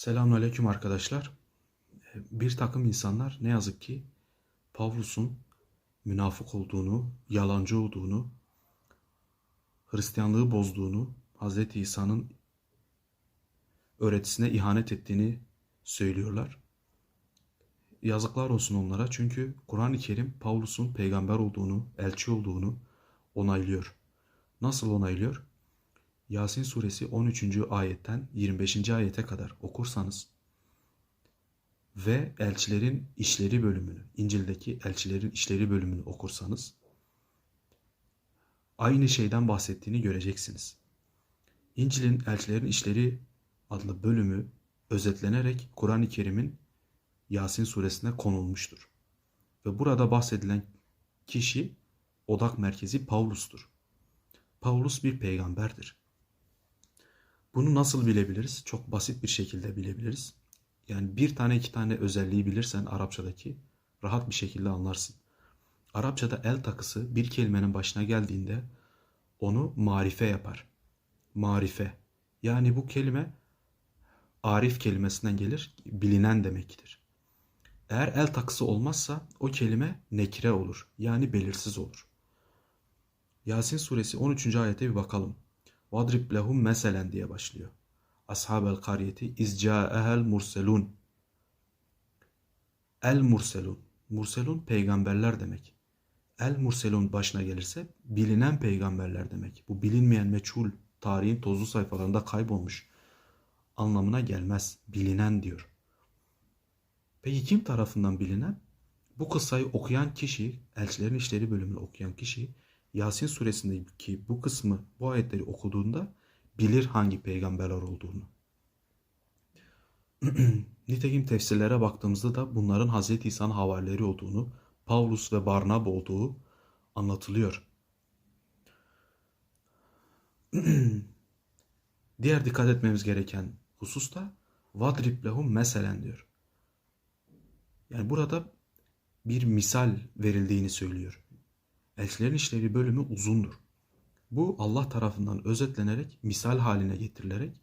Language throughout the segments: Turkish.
Selamünaleyküm arkadaşlar. Bir takım insanlar ne yazık ki Pavlus'un münafık olduğunu, yalancı olduğunu, Hristiyanlığı bozduğunu, Hz. İsa'nın öğretisine ihanet ettiğini söylüyorlar. Yazıklar olsun onlara çünkü Kur'an-ı Kerim Pavlus'un peygamber olduğunu, elçi olduğunu onaylıyor. Nasıl onaylıyor? Yasin suresi 13. ayetten 25. ayete kadar okursanız ve elçilerin işleri bölümünü, İncil'deki elçilerin işleri bölümünü okursanız aynı şeyden bahsettiğini göreceksiniz. İncil'in elçilerin işleri adlı bölümü özetlenerek Kur'an-ı Kerim'in Yasin suresine konulmuştur. Ve burada bahsedilen kişi odak merkezi Pavlus'tur. Pavlus bir peygamberdir. Bunu nasıl bilebiliriz? Çok basit bir şekilde bilebiliriz. Yani bir tane iki tane özelliği bilirsen Arapçadaki rahat bir şekilde anlarsın. Arapçada el takısı bir kelimenin başına geldiğinde onu marife yapar. Marife. Yani bu kelime arif kelimesinden gelir, bilinen demektir. Eğer el takısı olmazsa o kelime nekire olur. Yani belirsiz olur. Yasin suresi 13. ayete bir bakalım. Vadrib lehum meselen diye başlıyor. Ashabel kariyeti izca'ehel murselun. El murselun. Murselun peygamberler demek. El murselun başına gelirse bilinen peygamberler demek. Bu bilinmeyen meçhul tarihin tozlu sayfalarında kaybolmuş anlamına gelmez. Bilinen diyor. Peki kim tarafından bilinen? Bu kıssayı okuyan kişi, Elçilerin İşleri bölümünü okuyan kişi Yasin suresindeki bu kısmı, bu ayetleri okuduğunda bilir hangi peygamberler olduğunu. Nitekim tefsirlere baktığımızda da bunların Hz. İsa'nın havarileri olduğunu, Paulus ve Barnab olduğu anlatılıyor. Diğer dikkat etmemiz gereken husus da vadrib lehum meselen diyor. Yani burada bir misal verildiğini söylüyor. Elçilerin işleri bölümü uzundur. Bu Allah tarafından özetlenerek, misal haline getirilerek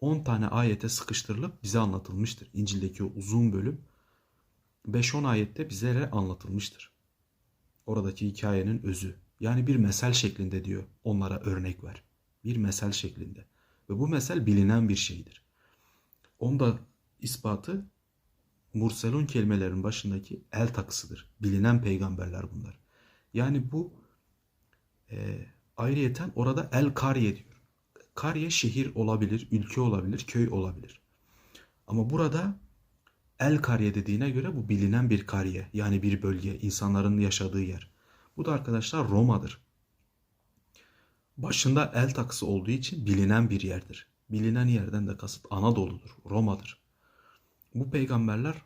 10 tane ayete sıkıştırılıp bize anlatılmıştır. İncil'deki o uzun bölüm 5-10 ayette bize anlatılmıştır. Oradaki hikayenin özü. Yani bir mesel şeklinde diyor onlara örnek ver. Bir mesel şeklinde. Ve bu mesel bilinen bir şeydir. Onda ispatı Murselun kelimelerin başındaki el takısıdır. Bilinen peygamberler bunlar. Yani bu e, ayrıyeten orada El Kariye diyor. Kariye şehir olabilir, ülke olabilir, köy olabilir. Ama burada El Kariye dediğine göre bu bilinen bir kariye. Yani bir bölge, insanların yaşadığı yer. Bu da arkadaşlar Roma'dır. Başında el takısı olduğu için bilinen bir yerdir. Bilinen yerden de kasıt Anadolu'dur, Roma'dır. Bu peygamberler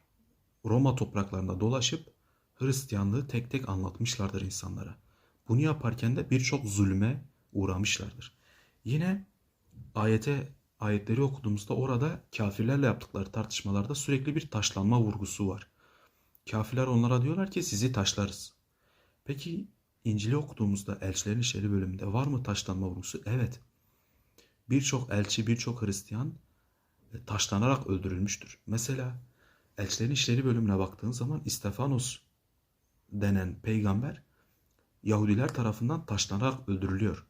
Roma topraklarında dolaşıp Hristiyanlığı tek tek anlatmışlardır insanlara. Bunu yaparken de birçok zulme uğramışlardır. Yine ayete ayetleri okuduğumuzda orada kafirlerle yaptıkları tartışmalarda sürekli bir taşlanma vurgusu var. Kafirler onlara diyorlar ki sizi taşlarız. Peki İncil'i okuduğumuzda elçilerin işleri bölümünde var mı taşlanma vurgusu? Evet. Birçok elçi, birçok Hristiyan e, taşlanarak öldürülmüştür. Mesela elçilerin işleri bölümüne baktığın zaman İstefanos denen peygamber Yahudiler tarafından taşlanarak öldürülüyor.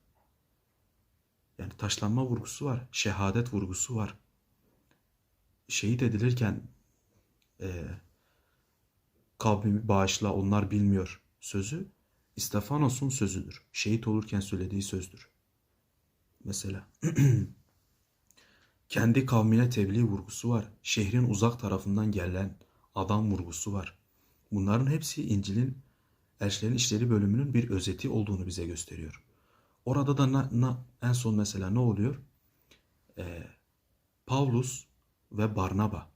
Yani taşlanma vurgusu var, şehadet vurgusu var. Şehit edilirken e, kavmimi bağışla onlar bilmiyor sözü İstefanos'un sözüdür. Şehit olurken söylediği sözdür. Mesela kendi kavmine tebliğ vurgusu var. Şehrin uzak tarafından gelen adam vurgusu var. Bunların hepsi İncil'in Elçilerin İşleri bölümünün bir özeti olduğunu bize gösteriyor. Orada da na, na, en son mesela ne oluyor? Ee, Pavlus ve Barnaba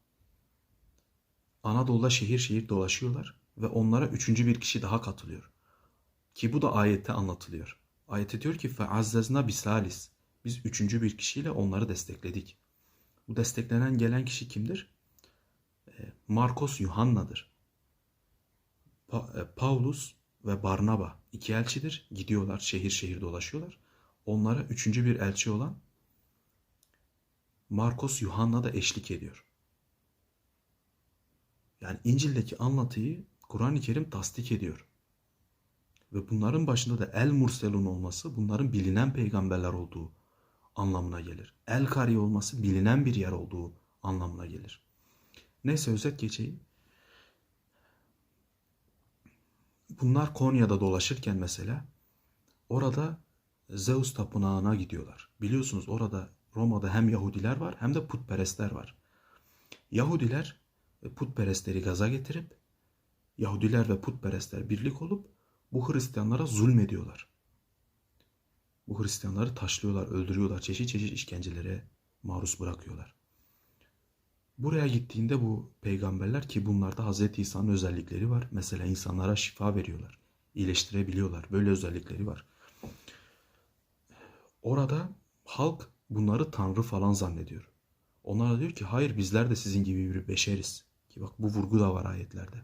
Anadolu'da şehir şehir dolaşıyorlar ve onlara üçüncü bir kişi daha katılıyor. Ki bu da ayette anlatılıyor. Ayette diyor ki فَعَزَّزْنَا bisalis. Biz üçüncü bir kişiyle onları destekledik. Bu desteklenen gelen kişi kimdir? Marcos Yuhanna'dır. Pa- Paulus ve Barnaba iki elçidir. Gidiyorlar şehir şehir dolaşıyorlar. Onlara üçüncü bir elçi olan Marcos Yuhanna da eşlik ediyor. Yani İncil'deki anlatıyı Kur'an-ı Kerim tasdik ediyor. Ve bunların başında da El Murselun olması bunların bilinen peygamberler olduğu anlamına gelir. El Kari olması bilinen bir yer olduğu anlamına gelir. Neyse özet geçeyim. Bunlar Konya'da dolaşırken mesela orada Zeus tapınağına gidiyorlar. Biliyorsunuz orada Roma'da hem Yahudiler var hem de putperestler var. Yahudiler putperestleri gaza getirip Yahudiler ve putperestler birlik olup bu Hristiyanlara zulmediyorlar. Bu Hristiyanları taşlıyorlar, öldürüyorlar, çeşit çeşit işkencelere maruz bırakıyorlar. Buraya gittiğinde bu peygamberler ki bunlarda Hz. İsa'nın özellikleri var. Mesela insanlara şifa veriyorlar, iyileştirebiliyorlar. Böyle özellikleri var. Orada halk bunları tanrı falan zannediyor. Onlar da diyor ki hayır bizler de sizin gibi bir beşeriz. Ki bak bu vurgu da var ayetlerde.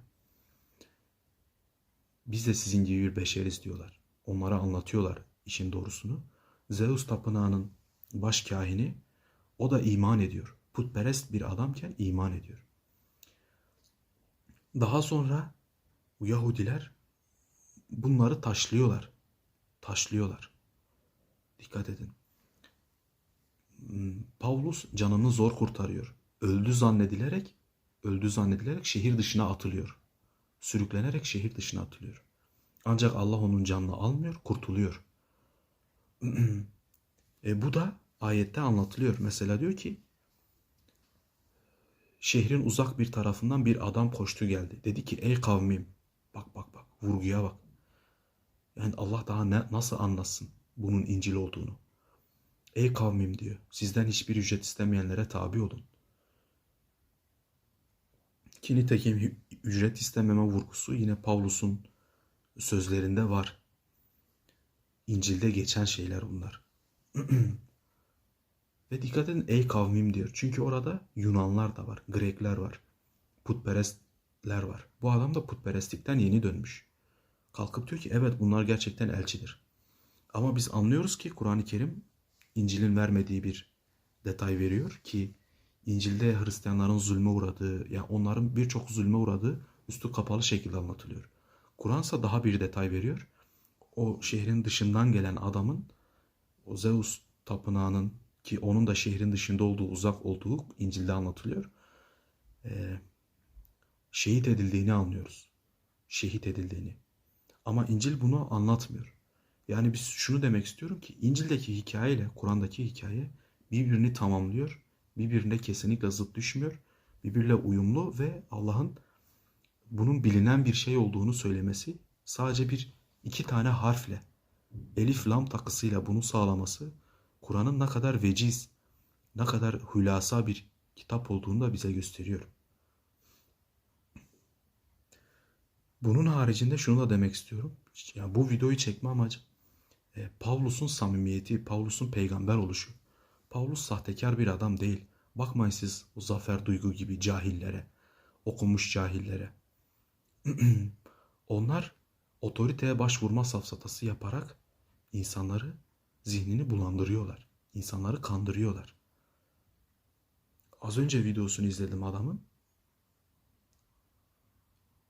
Biz de sizin gibi bir beşeriz diyorlar. Onlara anlatıyorlar işin doğrusunu. Zeus tapınağının baş kahini o da iman ediyor. Putperest bir adamken iman ediyor. Daha sonra Yahudiler bunları taşlıyorlar. Taşlıyorlar. Dikkat edin. Pavlus canını zor kurtarıyor. Öldü zannedilerek, öldü zannedilerek şehir dışına atılıyor. Sürüklenerek şehir dışına atılıyor. Ancak Allah onun canını almıyor, kurtuluyor. e bu da ayette anlatılıyor. Mesela diyor ki şehrin uzak bir tarafından bir adam koştu geldi. Dedi ki ey kavmim bak bak bak vurguya bak. Yani Allah daha ne, nasıl anlasın bunun İncil olduğunu. Ey kavmim diyor sizden hiçbir ücret istemeyenlere tabi olun. Ki nitekim ücret istememe vurgusu yine Pavlus'un sözlerinde var. İncil'de geçen şeyler bunlar. Ve dikkat edin ey kavmim diyor. Çünkü orada Yunanlar da var, Grekler var, putperestler var. Bu adam da putperestlikten yeni dönmüş. Kalkıp diyor ki evet bunlar gerçekten elçidir. Ama biz anlıyoruz ki Kur'an-ı Kerim İncil'in vermediği bir detay veriyor ki İncil'de Hristiyanların zulme uğradığı, yani onların birçok zulme uğradığı üstü kapalı şekilde anlatılıyor. Kur'ansa daha bir detay veriyor. O şehrin dışından gelen adamın o Zeus tapınağının ki onun da şehrin dışında olduğu, uzak olduğu İncil'de anlatılıyor. Ee, şehit edildiğini anlıyoruz. Şehit edildiğini. Ama İncil bunu anlatmıyor. Yani biz şunu demek istiyorum ki İncil'deki hikaye ile Kur'an'daki hikaye birbirini tamamlıyor. Birbirine kesinlikle zıt düşmüyor. Birbiriyle uyumlu ve Allah'ın bunun bilinen bir şey olduğunu söylemesi sadece bir iki tane harfle elif lam takısıyla bunu sağlaması Kur'an'ın ne kadar veciz, ne kadar hülasa bir kitap olduğunu da bize gösteriyor. Bunun haricinde şunu da demek istiyorum. Yani bu videoyu çekme amacım e, Pavlus'un samimiyeti, Pavlus'un peygamber oluşu. Pavlus sahtekar bir adam değil. Bakmayın siz o zafer duygu gibi cahillere, okumuş cahillere. Onlar otoriteye başvurma safsatası yaparak insanları zihnini bulandırıyorlar. İnsanları kandırıyorlar. Az önce videosunu izledim adamın.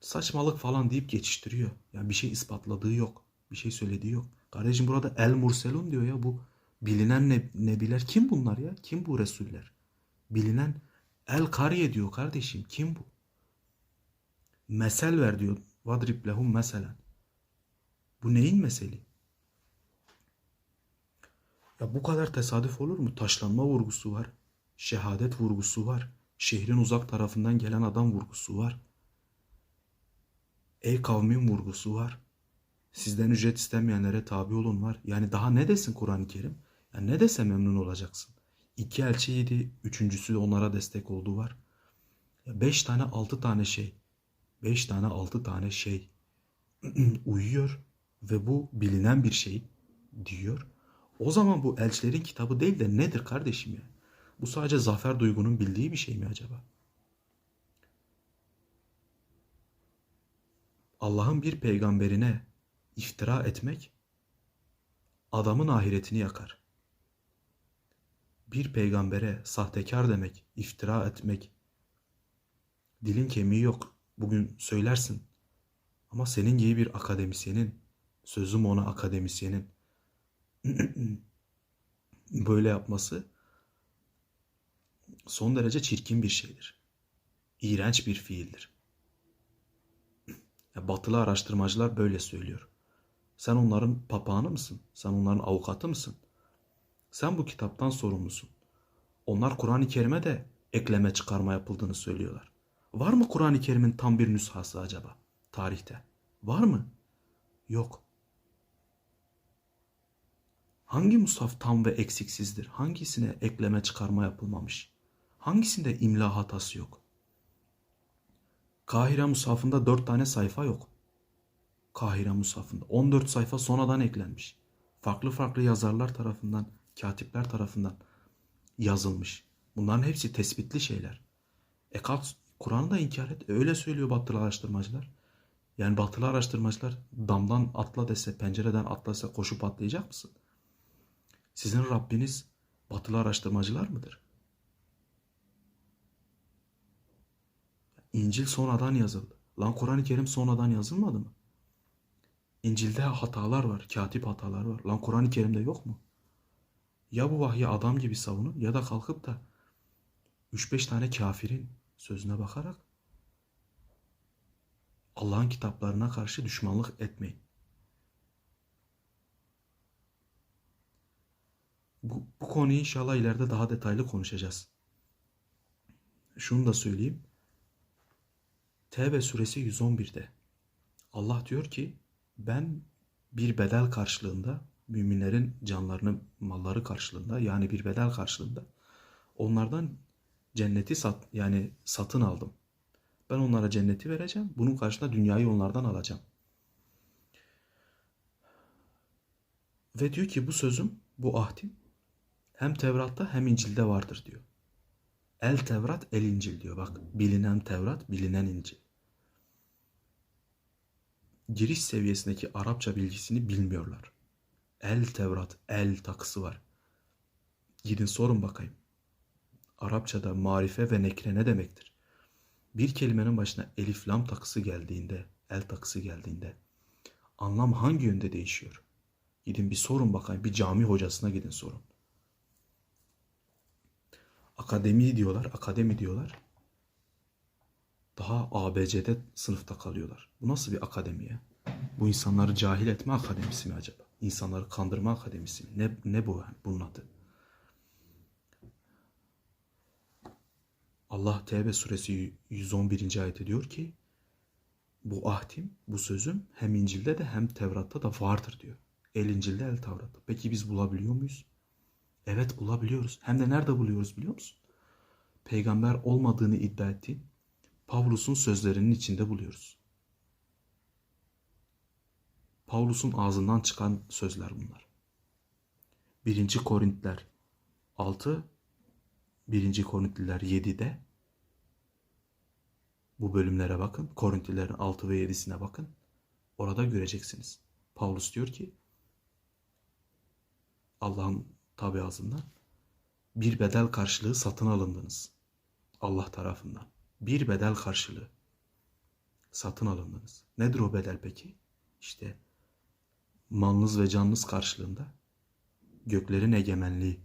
Saçmalık falan deyip geçiştiriyor. Yani bir şey ispatladığı yok. Bir şey söylediği yok. Kardeşim burada El Murselun diyor ya bu bilinen ne, nebiler kim bunlar ya? Kim bu Resuller? Bilinen El Kariye diyor kardeşim. Kim bu? Mesel ver diyor. Vadrib lehum meselen. Bu neyin meseli? Ya bu kadar tesadüf olur mu? Taşlanma vurgusu var. Şehadet vurgusu var. Şehrin uzak tarafından gelen adam vurgusu var. Ey kavmin vurgusu var. Sizden ücret istemeyenlere tabi olun var. Yani daha ne desin Kur'an-ı Kerim? Yani ne dese memnun olacaksın. İki elçiydi, üçüncüsü onlara destek olduğu var. Ya beş tane, altı tane şey. Beş tane, altı tane şey uyuyor ve bu bilinen bir şey diyor. O zaman bu elçilerin kitabı değil de nedir kardeşim ya? Bu sadece zafer duygunun bildiği bir şey mi acaba? Allah'ın bir peygamberine iftira etmek adamın ahiretini yakar. Bir peygambere sahtekar demek, iftira etmek, dilin kemiği yok bugün söylersin. Ama senin gibi bir akademisyenin, sözüm ona akademisyenin böyle yapması son derece çirkin bir şeydir. İğrenç bir fiildir. Batılı araştırmacılar böyle söylüyor. Sen onların papağanı mısın? Sen onların avukatı mısın? Sen bu kitaptan sorumlusun. Onlar Kur'an-ı Kerim'e de ekleme çıkarma yapıldığını söylüyorlar. Var mı Kur'an-ı Kerim'in tam bir nüshası acaba tarihte? Var mı? Yok. Hangi mushaf tam ve eksiksizdir? Hangisine ekleme çıkarma yapılmamış? Hangisinde imla hatası yok? Kahire mushafında 4 tane sayfa yok. Kahire mushafında 14 sayfa sonradan eklenmiş. Farklı farklı yazarlar tarafından, katipler tarafından yazılmış. Bunların hepsi tespitli şeyler. E Kur'an'ı da inkar et. E öyle söylüyor batılı araştırmacılar. Yani batılı araştırmacılar damdan atla dese, pencereden atla dese koşup atlayacak mısın? Sizin Rabbiniz batılı araştırmacılar mıdır? İncil sonradan yazıldı. Lan Kur'an-ı Kerim sonradan yazılmadı mı? İncil'de hatalar var, katip hatalar var. Lan Kur'an-ı Kerim'de yok mu? Ya bu vahyi adam gibi savunun ya da kalkıp da 3-5 tane kafirin sözüne bakarak Allah'ın kitaplarına karşı düşmanlık etmeyin. Bu, bu konuyu inşallah ileride daha detaylı konuşacağız. Şunu da söyleyeyim. Tevbe suresi 111'de Allah diyor ki ben bir bedel karşılığında müminlerin canlarını malları karşılığında yani bir bedel karşılığında onlardan cenneti sat yani satın aldım. Ben onlara cenneti vereceğim. Bunun karşılığında dünyayı onlardan alacağım. Ve diyor ki bu sözüm, bu ahdim hem Tevrat'ta hem İncil'de vardır diyor. El Tevrat, el İncil diyor. Bak bilinen Tevrat, bilinen İncil. Giriş seviyesindeki Arapça bilgisini bilmiyorlar. El Tevrat, el takısı var. Gidin sorun bakayım. Arapçada marife ve nekre ne demektir? Bir kelimenin başına elif lam takısı geldiğinde, el takısı geldiğinde anlam hangi yönde değişiyor? Gidin bir sorun bakayım. Bir cami hocasına gidin sorun. Akademi diyorlar, akademi diyorlar. Daha ABC'de sınıfta kalıyorlar. Bu nasıl bir akademi ya? Bu insanları cahil etme akademisi mi acaba? İnsanları kandırma akademisi mi? Ne, ne bu yani bunun adı? Allah Tevbe suresi 111. ayette diyor ki bu ahdim, bu sözüm hem İncil'de de hem Tevrat'ta da vardır diyor. El İncil'de, el Tevrat'ta. Peki biz bulabiliyor muyuz? Evet bulabiliyoruz. Hem de nerede buluyoruz biliyor musun? Peygamber olmadığını iddia ettiğin Pavlus'un sözlerinin içinde buluyoruz. Pavlus'un ağzından çıkan sözler bunlar. 1. Korintler 6, 1. Korintliler 7'de bu bölümlere bakın. Korintlilerin 6 ve 7'sine bakın. Orada göreceksiniz. Paulus diyor ki Allah'ın tabi ağzından bir bedel karşılığı satın alındınız. Allah tarafından. Bir bedel karşılığı satın alındınız. Nedir o bedel peki? İşte malınız ve canınız karşılığında göklerin egemenliği.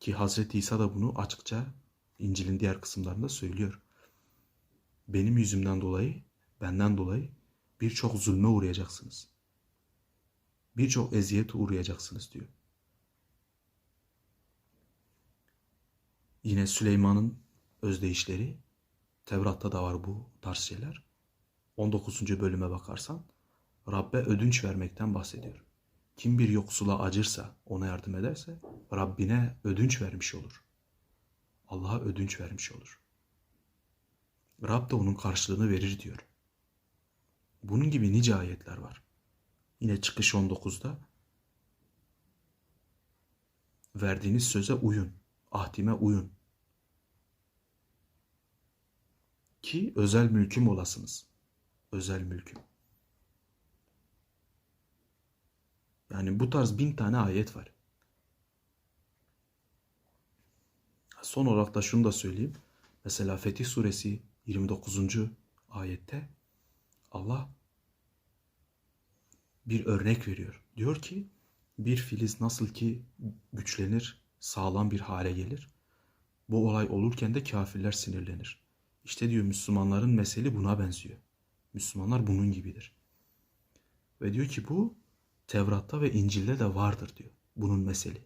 Ki Hazreti İsa da bunu açıkça İncil'in diğer kısımlarında söylüyor. Benim yüzümden dolayı, benden dolayı birçok zulme uğrayacaksınız. Birçok eziyet uğrayacaksınız diyor. Yine Süleyman'ın özdeyişleri, Tevrat'ta da var bu tarz şeyler. 19. bölüme bakarsan Rabbe ödünç vermekten bahsediyor. Kim bir yoksula acırsa, ona yardım ederse Rabbine ödünç vermiş olur. Allah'a ödünç vermiş olur. Rab da onun karşılığını verir diyor. Bunun gibi nice ayetler var. Yine çıkış 19'da verdiğiniz söze uyun, ahdime uyun. Ki özel mülküm olasınız. Özel mülküm. Yani bu tarz bin tane ayet var. Son olarak da şunu da söyleyeyim. Mesela Fetih suresi 29. ayette Allah bir örnek veriyor. Diyor ki bir filiz nasıl ki güçlenir, sağlam bir hale gelir. Bu olay olurken de kafirler sinirlenir. İşte diyor Müslümanların meseli buna benziyor. Müslümanlar bunun gibidir. Ve diyor ki bu Tevrat'ta ve İncil'de de vardır diyor. Bunun meseli.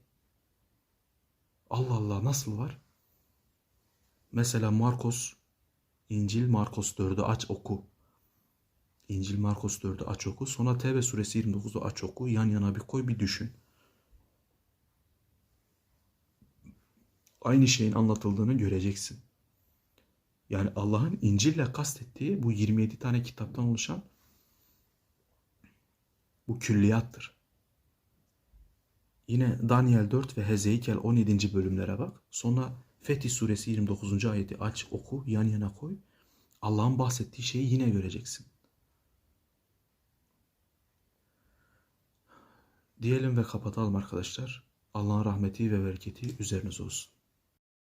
Allah Allah nasıl var? Mesela Markos, İncil Markos 4'ü aç oku. İncil Markos 4'ü aç oku. Sonra Tevbe suresi 29'u aç oku. Yan yana bir koy bir düşün. Aynı şeyin anlatıldığını göreceksin. Yani Allah'ın İncil'le kastettiği bu 27 tane kitaptan oluşan bu külliyattır. Yine Daniel 4 ve Hezeykel 17. bölümlere bak. Sonra Fetih suresi 29. ayeti aç oku yan yana koy. Allah'ın bahsettiği şeyi yine göreceksin. Diyelim ve kapatalım arkadaşlar. Allah'ın rahmeti ve bereketi üzerinize olsun.